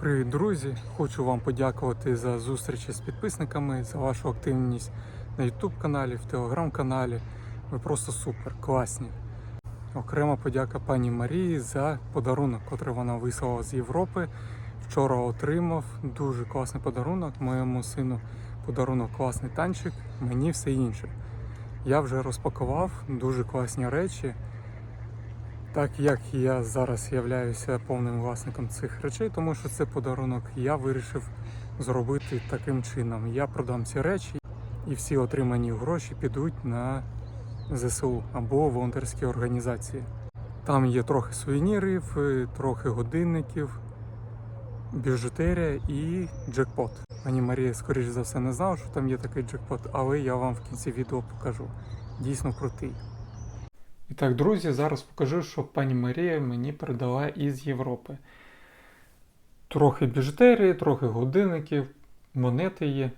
Привіт, друзі! Хочу вам подякувати за зустрічі з підписниками, за вашу активність на YouTube каналі, в Telegram каналі. Ви просто супер, класні. Окрема подяка пані Марії за подарунок, який вона вислала з Європи. Вчора отримав дуже класний подарунок. Моєму сину подарунок класний танчик, мені все інше. Я вже розпакував дуже класні речі. Так як я зараз являюся повним власником цих речей, тому що це подарунок, я вирішив зробити таким чином. Я продам ці речі і всі отримані гроші підуть на ЗСУ або волонтерські організації. Там є трохи сувенірів, трохи годинників, біжутерія і джекпот. Пані Марія, скоріш за все, не знала, що там є такий джекпот, але я вам в кінці відео покажу. Дійсно крутий. І так, друзі, зараз покажу, що пані Марія мені передала із Європи. Трохи біжутерії, трохи годинників, монети є.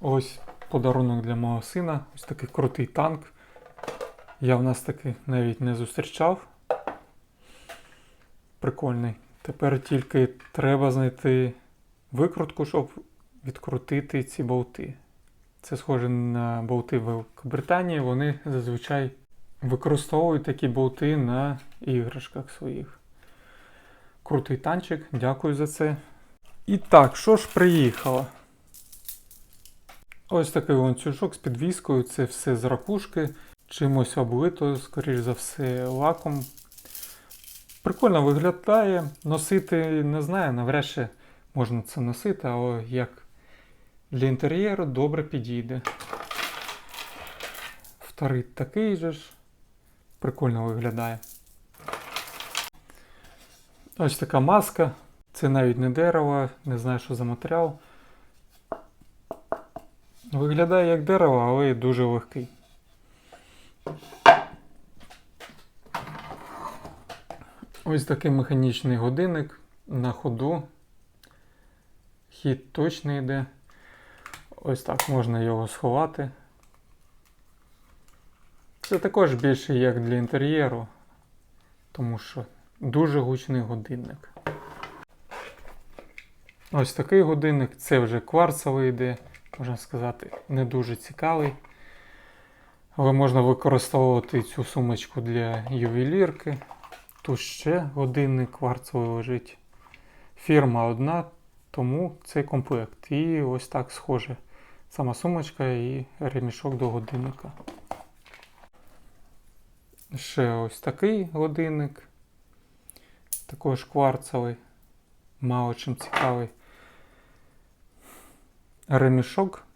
Ось подарунок для мого сина. Ось такий крутий танк. Я в нас таки навіть не зустрічав. Прикольний. Тепер тільки треба знайти викрутку, щоб відкрутити ці болти. Це схоже на болти в Великобританії. Вони зазвичай використовують такі болти на іграшках своїх. Крутий танчик, дякую за це. І так, що ж приїхало? Ось такий ланцюжок з підвіскою, це все з ракушки, чимось облито, скоріш за все, лаком. Прикольно виглядає. Носити не знаю, навряд чи можна це носити, але як для інтер'єру добре підійде. Вторий такий же ж. Прикольно виглядає. Ось така маска. Це навіть не дерево, не знаю, що за матеріал. Виглядає як дерево, але дуже легкий. Ось такий механічний годинник на ходу. Хід точно йде. Ось так можна його сховати. Це також більше як для інтер'єру, тому що дуже гучний годинник. Ось такий годинник, це вже кварцевий йде, можна сказати, не дуже цікавий. Але можна використовувати цю сумочку для ювелірки. Тут ще годинник кварцевий лежить. Фірма одна, тому цей комплект. І ось так схоже. Сама сумочка і ремішок до годинника. Ще ось такий годинник. Також кварцевий, мало чим цікавий. Ремішок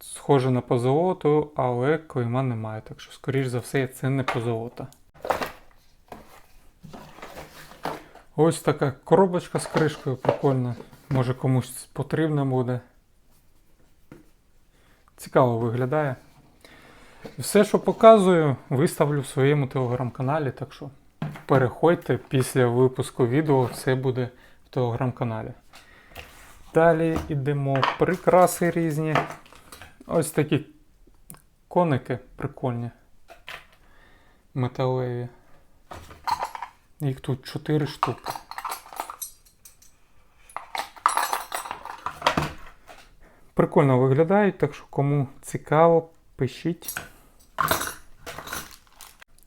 схоже на позолоту, але клейма немає. Так що, скоріш за все, це не позолота. Ось така коробочка з кришкою, прикольна. Може комусь потрібна буде. Цікаво виглядає. Все, що показую, виставлю в своєму телеграм-каналі, так що переходьте після випуску відео, все буде в телеграм-каналі. Далі йдемо прикраси різні. Ось такі коники прикольні. Металеві. Їх тут 4 штуки. Прикольно виглядають, так що кому цікаво, пишіть.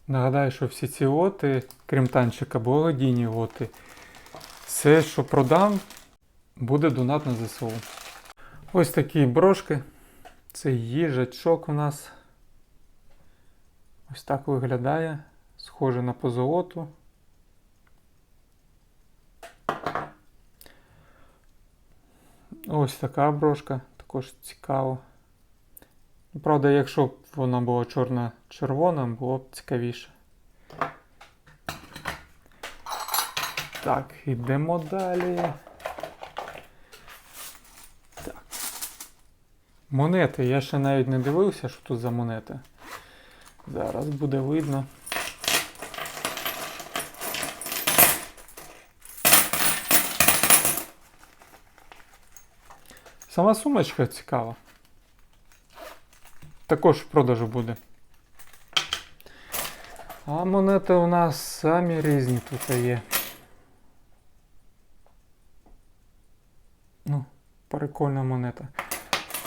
Нагадаю, що всі ці лоти, крім танчика, благодійні лоти. Все, що продам, буде донат на ЗСУ. Ось такі брошки. Це їжачок у нас. Ось так виглядає. Схоже на позолоту. Ось така брошка, також цікаво. Правда, якщо б вона була чорна-червона, було б цікавіше. Так, йдемо далі. Так. Монети. Я ще навіть не дивився, що тут за монети. Зараз буде видно. Сама сумочка цікава. Також в продажу буде. А монети у нас самі різні тут є. Прикольна монета.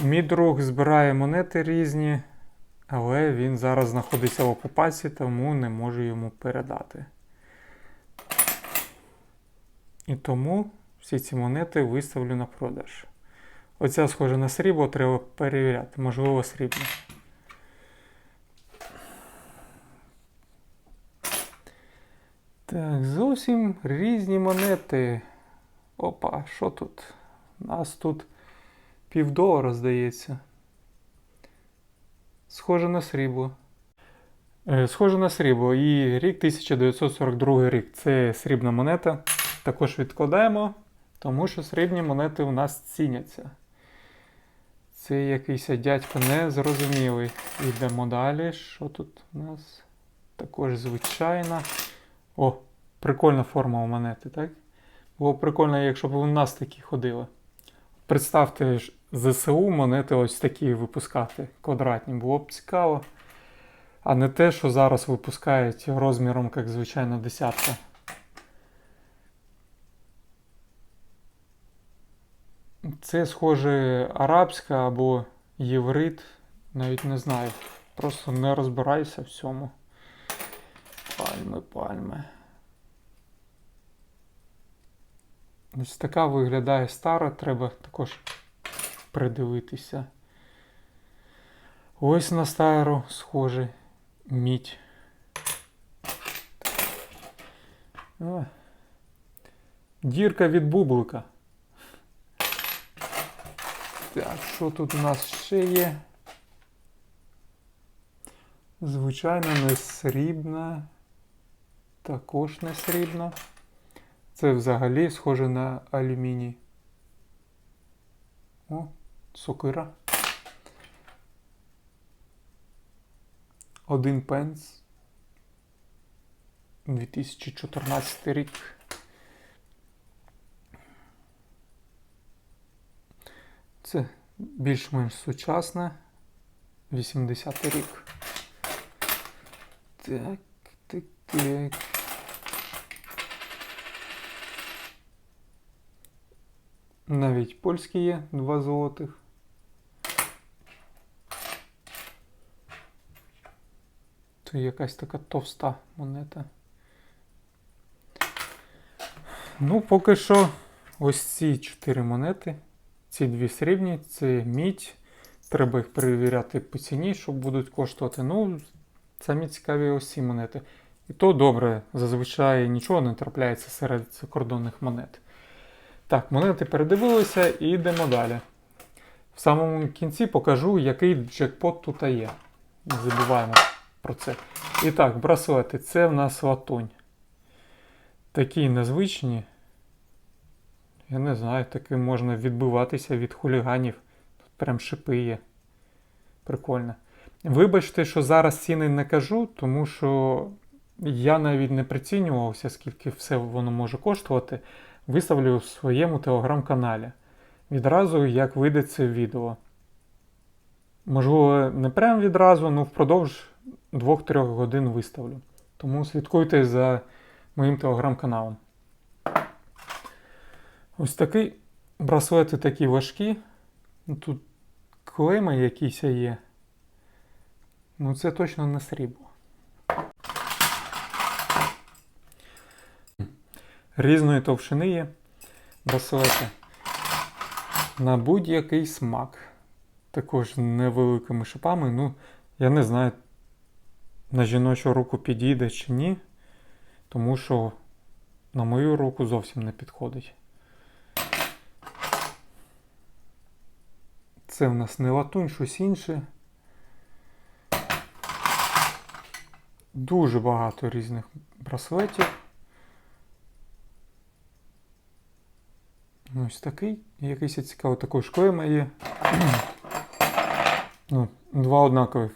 Мій друг збирає монети різні, але він зараз знаходиться в окупації, тому не можу йому передати. І тому всі ці монети виставлю на продаж. Оця схожа на срібло, треба перевіряти, можливо, срібло. Так, зовсім різні монети. Опа, що тут? Нас тут півдолара, здається. Схоже на срібло. Е, Схоже на срібло. І рік 1942 рік. Це срібна монета. Також відкладаємо, тому що срібні монети у нас ціняться. Це якийсь дядько незрозумілий. Йдемо далі. Що тут у нас? Також звичайна. О, прикольна форма у монети, так? Було прикольно, якщо б у нас такі ходили. Представте, ЗСУ монети ось такі випускати, квадратні. Було б цікаво. А не те, що зараз випускають розміром, як звичайна десятка. Це схоже арабська або єврит, навіть не знаю. Просто не розбираюся в цьому. Пальми, пальми. Ось така виглядає стара, треба також придивитися. Ось на стару схоже мідь. Дірка від бублика. Так, що тут у нас ще є? Звичайно, не срібна. Також не срібна. Це взагалі схоже на алюміній. О, сокира. Один пенс. 2014 рік. Це більш-менш сучасне. 80 рік. Так, так, так. Навіть польські є, два золотих. Це якась така товста монета. Ну, поки що ось ці чотири монети. Ці дві срібні, це мідь. Треба їх перевіряти по ціні, що будуть коштувати. Ну, самі цікаві ось ці монети. І то добре, зазвичай нічого не трапляється серед закордонних монет. Так, монети передивилися і йдемо далі. В самому кінці покажу, який джекпот тут є. Не забуваємо про це. І так, браслети. Це в нас латунь. Такі незвичні. Я не знаю, таким можна відбиватися від хуліганів. Тут прям шипи є. Прикольно. Вибачте, що зараз ціни не кажу, тому що я навіть не прицінювався, скільки все воно може коштувати. Виставлю в своєму телеграм-каналі. Відразу, як вийде це відео. Можливо, не прямо відразу, але впродовж 2-3 годин виставлю. Тому слідкуйте за моїм телеграм-каналом. Ось такий браслети такі важкі. Ну, Тут клейми якісь є. Ну це точно не срібло. Різної товщини є браслети. На будь-який смак. Також невеликими шипами. Ну, я не знаю, на жіночу руку підійде чи ні. Тому що на мою руку зовсім не підходить. Це в нас не латунь, щось інше. Дуже багато різних браслетів. Ось такий. Якийсь цікавий також клейма є. ну, два однакових.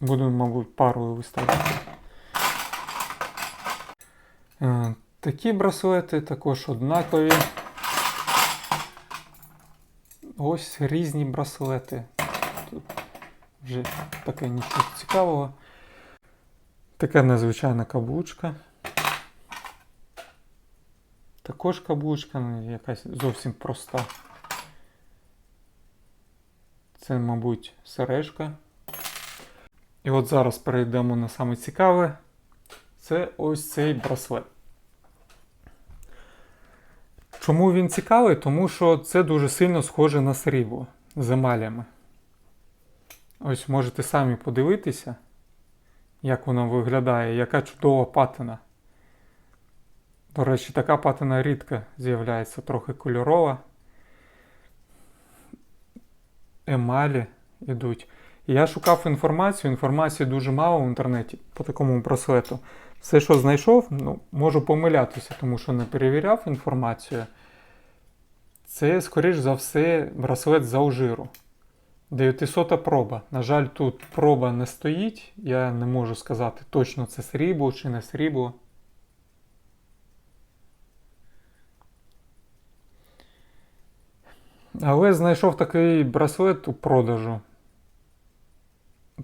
Буду, мабуть, парою виставляти. Е, Такі браслети також однакові. Ось різні браслети. Тут вже таке нічого цікавого. Така незвичайна каблучка. Також каблучка, ну, якась зовсім проста. Це, мабуть, сережка. І от зараз перейдемо на саме цікаве. Це ось цей браслет. Чому він цікавий? Тому що це дуже сильно схоже на срібло з емалями. Ось можете самі подивитися, як воно виглядає, яка чудова патина. До речі, така патина рідко з'являється трохи кольорова. Емалі йдуть. Я шукав інформацію, інформації дуже мало в інтернеті по такому браслету. Все, що знайшов, ну, можу помилятися, тому що не перевіряв інформацію. Це, скоріш за все, браслет з алжиру. 900 проба. На жаль, тут проба не стоїть. Я не можу сказати точно це срібло чи не срібло. Але знайшов такий браслет у продажу.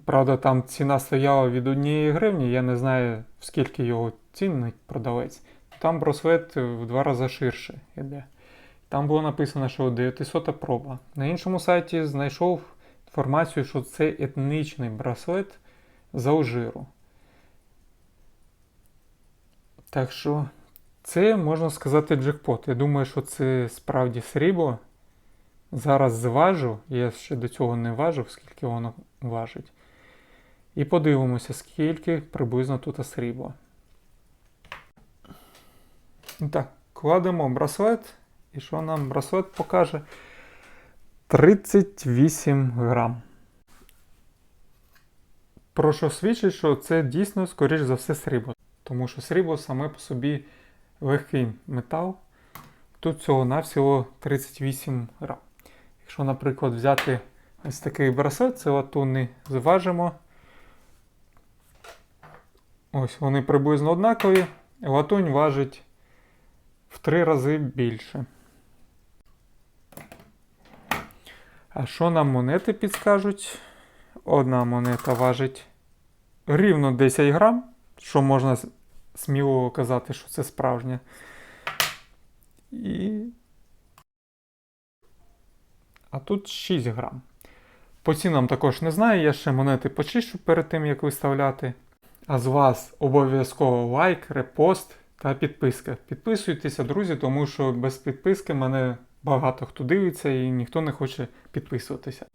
Правда, там ціна стояла від 1 гривні, я не знаю, скільки його цінний продавець. Там браслет в два рази ширше йде. Там було написано, що 900 проба. На іншому сайті знайшов інформацію, що це етнічний браслет з Алжиру. Так що це можна сказати джекпот. Я думаю, що це справді срібло. Зараз зважу, я ще до цього не важив, скільки воно важить. І подивимося, скільки приблизно тут срібла. Так, кладемо браслет. І що нам браслет покаже? 38 грам. Про що свідчить, що це дійсно, скоріш за все, срібло. Тому що срібло саме по собі легкий метал. Тут всього-навсього 38 грам. Якщо, наприклад, взяти ось такий браслет, це латунний, зважимо. Ось вони приблизно однакові. Латунь важить в три рази більше. А що нам монети підскажуть? Одна монета важить рівно 10 грам, що можна сміло казати, що це справжня. І а тут 6 грам. По цінам також не знаю, я ще монети почищу перед тим, як виставляти. А з вас обов'язково лайк, репост та підписка. Підписуйтеся, друзі, тому що без підписки мене багато хто дивиться і ніхто не хоче підписуватися.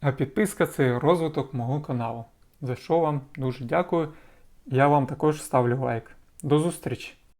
А підписка це розвиток мого каналу. За що вам дуже дякую. Я вам також ставлю лайк. До зустрічі!